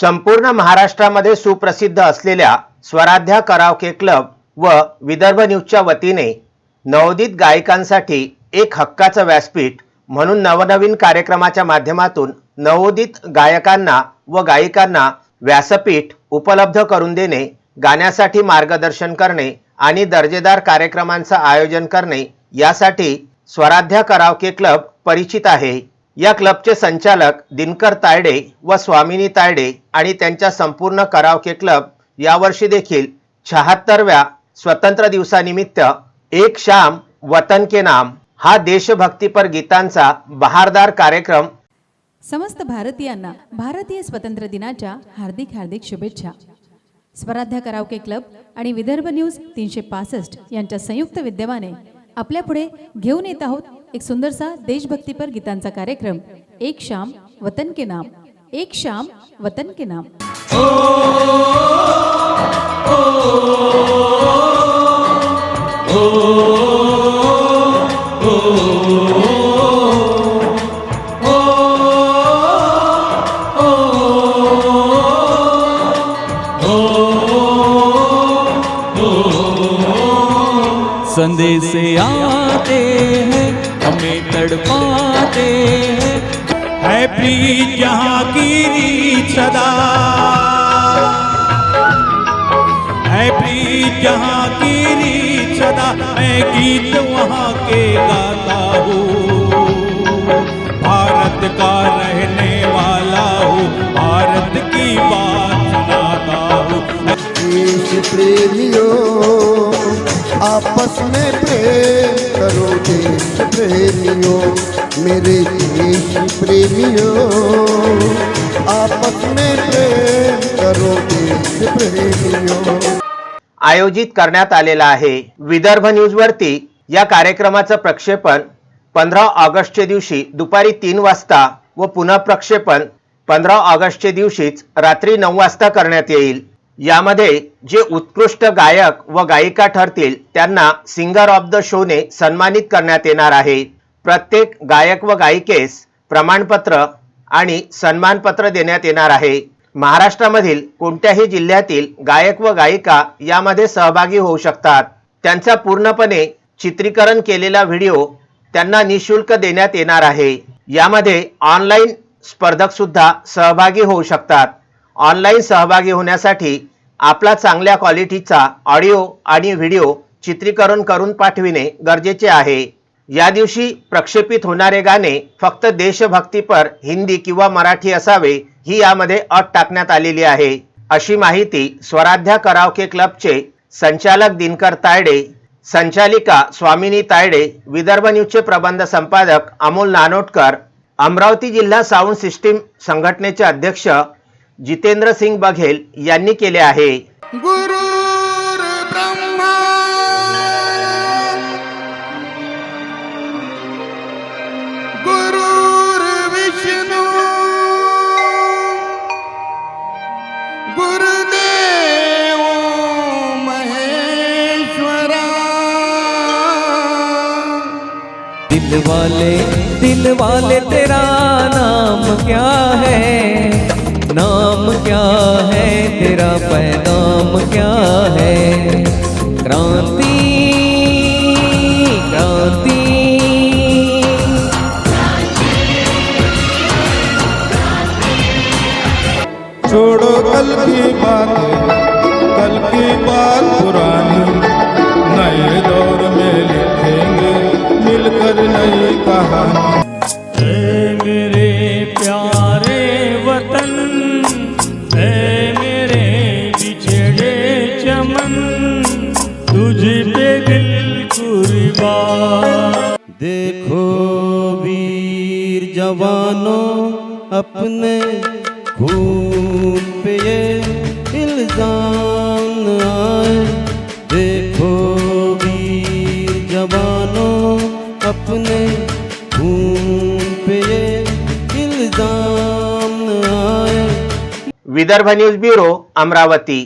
संपूर्ण महाराष्ट्रामध्ये सुप्रसिद्ध असलेल्या स्वराध्या करावके क्लब व विदर्भ न्यूजच्या वतीने नवोदित गायिकांसाठी एक हक्काचं व्यासपीठ म्हणून नवनवीन कार्यक्रमाच्या माध्यमातून नवोदित गायकांना व गायिकांना व्यासपीठ उपलब्ध करून देणे गाण्यासाठी मार्गदर्शन करणे आणि दर्जेदार कार्यक्रमांचं आयोजन करणे यासाठी स्वराध्या करावके क्लब परिचित आहे. या क्लबचे संचालक दिनकर तायडे व स्वामिनी तायडे आणि त्यांच्या संपूर्ण करावके क्लब यावर्षी देखील शहात्तरव्या स्वतंत्र दिवसानिमित्त एक शाम वतन के नाम हा देशभक्तीपर गीतांचा बहारदार कार्यक्रम समस्त भारतीयांना भारतीय स्वतंत्र दिनाच्या हार्दिक हार्दिक शुभेच्छा. स्वराध्या करावके क्लब आणि विदर्भ न्यूज तीनशे पासष्ट यांच्या संयुक्त विद्यमाने आपल्यापुढे घेऊन येत आहोत एक सुंदरसा देशभक्तीपर गीतांचा कार्यक्रम एक शाम वतन के नाम एक शाम वतन के नाम संदेश आते हैं, हमें तड़पाते हैं। है प्रीत जहाँ की रीत सदा। है प्रीत जहाँ की रीत सदा। मैं गीत वहाँ के गाता हूँ। प्रेमियों आपस में प्रेम करो देश प्रेमियों मेरे देश प्रेमियों आपस में प्रेम करो देश प्रेमियों। आयोजित करण्यात आलेला आहे विदर्भ न्यूजवरती या कार्यक्रमाचं प्रक्षेपण पंधरा ऑगस्टच्या दिवशी दुपारी तीन वाजता व पुन्हा प्रक्षेपण पंधरा ऑगस्टच्या दिवशीच रात्री नऊ वाजता करण्यात येईल. यामध्ये जे उत्कृष्ट गायक व गायिका ठरतील त्यांना सिंगर ऑफ द शोने सन्मानित करण्यात येणार आहे. प्रत्येक गायक व गायिकेस प्रमाणपत्र आणि सन्मानपत्र देण्यात येणार आहे. महाराष्ट्रामधील कोणत्याही जिल्ह्यातील गायक व गायिका यामध्ये सहभागी होऊ शकतात. त्यांचा पूर्णपणे चित्रीकरण केलेला व्हिडिओ त्यांना निशुल्क देण्यात येणार आहे. यामध्ये ऑनलाईन स्पर्धक सुद्धा सहभागी होऊ शकतात. ऑनलाईन सहभागी होण्यासाठी आपला चांगल्या क्वालिटीचा ऑडिओ आणि व्हिडिओ चित्रीकरण करून पाठविणे गरजेचे आहे. या दिवशी प्रक्षेपित होणारे गाणे फक्त देशभक्तीपर हिंदी किंवा मराठी असावे ही यामध्ये अट टाकण्यात आलेली आहे. अशी माहिती स्वराध्या करावके क्लबचे संचालक दिनकर तायडे संचालिका स्वामिनी तायडे विदर्भ न्यूजचे प्रबंध संपादक अमोल नानोटकर अमरावती जिल्हा साऊंड सिस्टीम संघटनेचे अध्यक्ष जितेंद्र सिंग बघेल यांनी केले आहे. गुरु ब्रह्मा. विष्णू. गुरुदेव महेश्वरा. दिल वाले दिल वाले तेरा नाम क्या है? नाम क्या है? तेरा पैगाम क्या है? क्रांति क्रांति। छोड़ो कल की बातें। देखो वीर जवानों अपने खून पे ये इल्जाम आए। देखो वीर जवानों अपने खून पे ये इल्जाम आए। Vidarbha news bureau Amravati.